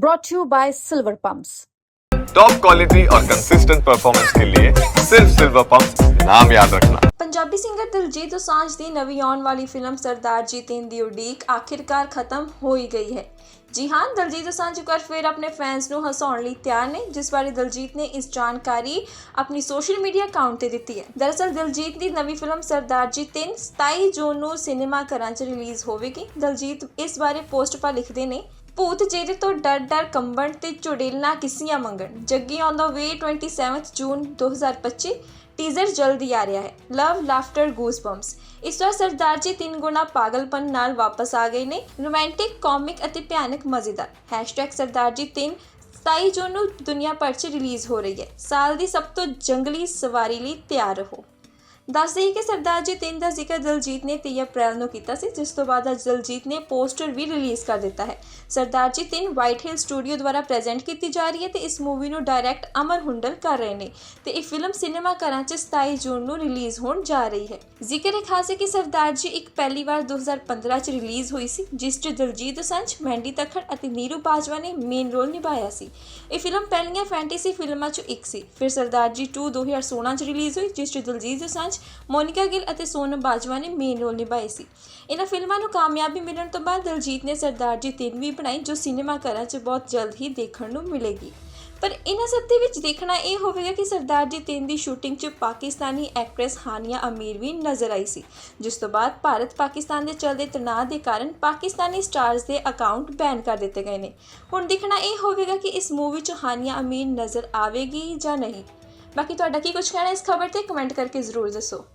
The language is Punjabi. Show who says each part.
Speaker 1: brought to you by Silver Pumps.
Speaker 2: Top quality और कंसिस्टेंट परफॉर्मेंस के लिए सिर्फ सिल्वर पंप नाम याद रखना
Speaker 3: ਪੰਜਾਬੀ ਸਿੰਗਰ ਦਿਲਜੀਤ ਦੋਸਾਂਝ ਦੀ ਨਵੀਂ ਆਉਣ ਵਾਲੀ ਫਿਲਮ ਸਰਦਾਰ ਜੀ 3 ਦੀ ਉਡੀਕ ਆਖਿਰਕਾਰ ਖਤਮ ਹੋ ਹੀ ਗਈ ਹੈ ਜੀ ਹਾਂ ਦਿਲਜੀਤ ਦੋਸਾਂਝ ਇੱਕ ਵਾਰ ਫਿਰ ਆਪਣੇ ਫੈਨਸ ਨੂੰ ਹਸਾਉਣ ਲਈ ਤਿਆਰ ਨੇ ਜਿਸ ਬਾਰੇ ਦਿਲਜੀਤ ਨੇ ਇਸ ਜਾਣਕਾਰੀ ਆਪਣੀ ਸੋਸ਼ਲ ਮੀਡੀਆ ਅਕਾਊਂਟ ਤੇ ਦਿੱਤੀ ਹੈ ਦਰਅਸਲ ਦਿਲਜੀਤ ਦੀ ਨਵੀਂ ਫਿਲਮ ਸਰਦਾਰ ਜੀ 3 27 ਜੂਨ ਨੂੰ ਸਿਨੇਮਾ ਘਰਾਂ 'ਚ ਰਿਲੀਜ਼ ਹੋਵੇਗੀ ਦਿਲਜੀਤ ਇਸ ਬਾਰੇ ਪੋਸਟ ਪਾ ਲਿਖਦੇ ਨੇ ਭੂਤ ਜਿਹਦੇ ਤੋਂ ਡਰ ਡਰ ਕੰਬਣ ਤੇ ਚੁੜੇਲਣਾ ਕਿਸੀਆਂ ਮੰਗਣ। Jaggi on the way 27 June 2025 teaser ਜਲਦੀ ਆ ਰਿਹਾ ਹੈ। ਲਵ ਲਾਫਟਰ ਗੂਸਬੰਪਸ ਇਸ ਵਾਰ ਸਰਦਾਰ ਜੀ ਤਿੰਨ ਗੁਣਾ ਪਾਗਲਪਨ ਨਾਲ ਵਾਪਸ ਆ ਗਏ ਨੇ। ਰੋਮਾਂਟਿਕ ਕਾਮਿਕ ਅਤੇ ਭਿਆਨਕ ਮਜ਼ੇਦਾਰ। ਹੈਸ਼ਟੈਗ ਸਰਦਾਰ ਜੀ 3 27 ਜੂਨ ਨੂੰ ਦੁਨੀਆ ਭਰ 'ਚ ਰਿਲੀਜ਼ ਹੋ ਰਹੀ ਹੈ। ਸਾਲ ਦੀ ਸਭ ਤੋਂ ਜੰਗਲੀ ਸਵਾਰੀ ਲਈ ਤਿਆਰ ਰਹੋ। ਦੱਸ ਦਈਏ ਕਿ ਸਰਦਾਰ ਜੀ, ਤਿੰਨ ਦਾ ਜ਼ਿਕਰ ਦਲਜੀਤ ਨੇ 23 ਅਪ੍ਰੈਲ ਨੂੰ ਕੀਤਾ ਸੀ, ਜਿਸ ਤੋਂ ਬਾਅਦ ਅੱਜ ਦਲਜੀਤ ਨੇ ਪੋਸਟਰ ਵੀ ਰਿਲੀਜ਼ ਕਰ ਦਿੱਤਾ ਹੈ। ਸਰਦਾਰ ਜੀ, ਤਿੰਨ ਵਾਈਟ ਹਿਲ ਸਟੂਡੀਓ ਦੁਆਰਾ ਪ੍ਰੈਜ਼ੈਂਟ ਕੀਤੀ ਜਾ ਰਹੀ ਹੈ ਤੇ ਇਸ ਮੂਵੀ ਨੂੰ ਡਾਇਰੈਕਟ ਅਮਰ ਹੁੰਡਲ ਕਰ ਰਹੇ ਨੇ ਤੇ ਇਹ ਫਿਲਮ ਸਿਨੇਮਾ ਘਰਾਂ 'ਚ 27 ਜੂਨ ਨੂੰ ਰਿਲੀਜ਼ ਹੋਣ ਜਾ ਰਹੀ ਹੈ। ਜ਼ਿਕਰ ਇਹ ਖਾਸ ਹੈ ਕਿ ਸਰਦਾਰ ਜੀ ਇੱਕ ਪਹਿਲੀ ਵਾਰ 2015 'ਚ ਰਿਲੀਜ਼ ਹੋਈ ਸੀ, ਜਿਸ 'ਚ ਦਲਜੀਤ ਦੋਸਾਂਝ ਮੈਂਡੀ ਤਖੜ ਅਤੇ ਨੀਰੂ ਬਾਜਵਾ ਨੇ ਮੇਨ ਰੋਲ ਨਿਭਾਇਆ ਸੀ। ਇਹ ਫਿਲਮ ਪਹਿਲੀਆਂ ਫੈਂਟੇਸੀ ਫਿਲਮਾਂ 'ਚੋਂ ਇੱਕ ਸੀ। ਫਿਰ ਸਰਦਾਰ ਜੀ 2 2016 'ਚ ਰਿਲੀਜ਼ ਹੋਈ, ਜਿਸ 'ਚ ਦਲਜੀਤ ਦੋਸਾਂਝ ਮੋਨਿਕਾ ਗਿੱਲ ਅਤੇ ਸੋਨਮ ਬਾਜਵਾ ਨੇ ਮੇਨ ਰੋਲ ਨਿਭਾਏ ਸੀ। ਇਹਨਾਂ ਫਿਲਮਾਂ ਨੂੰ ਕਾਮਯਾਬੀ ਮਿਲਣ ਤੋਂ ਬਾਅਦ ਦਲਜੀਤ ਨੇ ਸਰਦਾਰ ਜੀ ਤਿੰਨ ਵੀ ਬਣਾਈ, ਜੋ ਸਿਨੇਮਾ ਘਰਾਂ 'ਚ ਬਹੁਤ ਜਲਦ ਹੀ ਦੇਖਣ ਨੂੰ ਮਿਲੇਗੀ। ਪਰ ਇਹਨਾਂ ਸਭ ਦੇ ਵਿੱਚ ਦੇਖਣਾ ਇਹ ਹੋਵੇਗਾ ਕਿ ਸਰਦਾਰ ਜੀ ਤਿੰਨ ਦੀ ਸ਼ੂਟਿੰਗ 'ਚ ਪਾਕਿਸਤਾਨੀ ਐਕਟ੍ਰੈਸ ਹਾਨੀਆ ਅਮੀਰ ਵੀ ਨਜ਼ਰ ਆਈ ਸੀ, ਜਿਸ ਤੋਂ ਬਾਅਦ ਭਾਰਤ ਪਾਕਿਸਤਾਨ ਦੇ ਚੱਲਦੇ ਤਣਾਅ ਦੇ ਕਾਰਨ ਪਾਕਿਸਤਾਨੀ ਸਟਾਰਸ ਦੇ ਅਕਾਊਂਟ ਬੈਨ ਕਰ ਦਿੱਤੇ ਗਏ ਨੇ। ਹੁਣ ਦੇਖਣਾ ਇਹ ਹੋਵੇਗਾ ਕਿ ਇਸ ਮੂਵੀ 'ਚ ਹਾਨੀਆ ਅਮੀਰ ਨਜ਼ਰ ਆਵੇਗੀ ਜਾਂ ਨਹੀਂ। ਬਾਕੀ ਤੁਹਾਡਾ ਕੀ ਕੁਝ ਕਹਿਣਾ ਇਸ ਖਬਰ ਤੇ? ਕਮੈਂਟ ਕਰਕੇ ਜ਼ਰੂਰ ਦੱਸੋ।